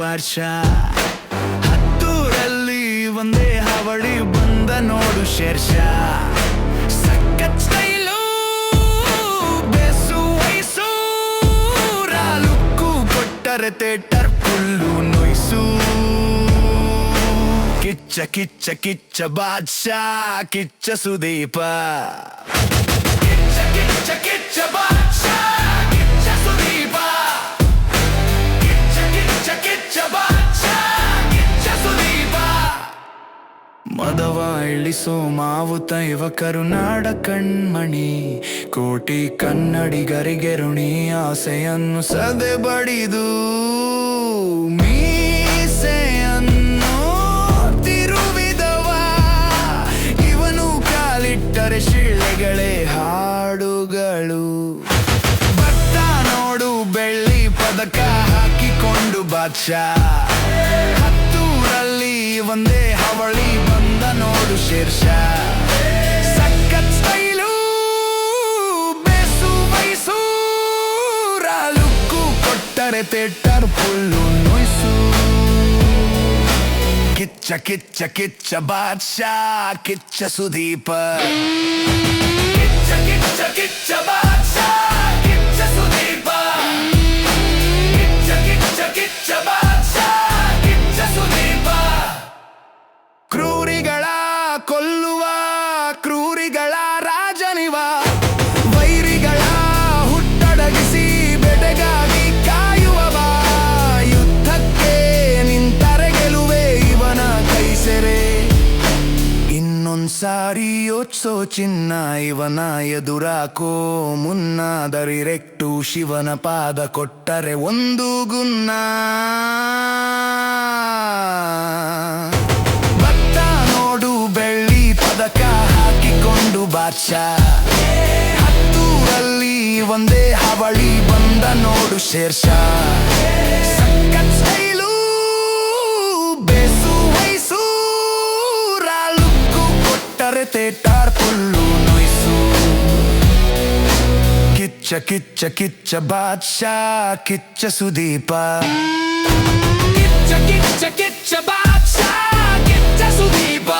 ವರ್ಷ ಹತ್ತೂರಲ್ಲಿ ಒಂದೇ ಹಾವಳಿ ಬಂದ ನೋಡು ಶೇರ್ಷ. ಸಖತ್ ಸ್ಟೈಲು, ಬೆಸು ವಯಸ್ಸು, ರಾಲುಕ್ಕು ಕೊಟ್ಟರೆ theatre full noise. Kichcha Kichcha Kichcha ಬಾದ್ಶಾ Kichcha Sudeep. ಮದವ ಇಳಿಸೋ ಮಾವುತ ಯುವಕರು ನಾಡ ಕಣ್ಮಣಿ. ಕೋಟಿ ಕನ್ನಡಿಗರಿಗೆ ಋಣಿ ಆಸೆಯನ್ನು ಸದೆ ಬಡಿದು ಮೀಸೆಯನ್ನು ತಿರುವಿದವ. ಇವನು ಕಾಲಿಟ್ಟರೆ ಶಿಳ್ಳೆಗಳೇ ಹಾಡುಗಳು. ಭತ್ತ ನೋಡು ಬೆಳ್ಳಿ ಪದಕ ಹಾಕಿಕೊಂಡು ಬಾದ್ಶಾ. ಹತ್ತೂರಲ್ಲಿ ಒಂದೇ ಹವಳಿ ಬಂದ ನೋಡು ಶೀರ್ಷ. ಸಖತ್ ಸ್ಟೈಲು, ಬೇಸು ವಯಸ್ಸು ರಾಲುಕ್ಕು ಕೊಟ್ಟರೆ theatre full noise. Kichcha Kichcha Kichcha ಬಾದ್ಶಾ Kichcha ಇನ್ನೊಂದ್ಸಾರಿ ಯೋಚ್ಸೋ ಚಿನ್ನ, ಇವನ ಎದುರಾಕೋ ಮುನ್ನ ದರಿರೆಕ್ಟು ಶಿವನ ಪಾದ ಕೊಟ್ಟರೆ ಒಂದು ಗುನ್ನ. ಭತ್ತ ನೋಡು ಬೆಳ್ಳಿ ಪದಕ ಹಾಕಿಕೊಂಡು ಬಾದ್ಶಾ. ಹತ್ತೂರಲ್ಲಿ ಒಂದೇ ಹವಳಿ ಬಂದ ನೋಡು ಶೇರ್ಷ ಕೊಟ್ಟರೆ theatre full noise Kichcha Kichcha Kichcha ಬಾದ್ಶಾ Kichcha Sudeep Kichcha Kichcha Kichcha ಬಾದ್ಶಾ Kichcha Sudeep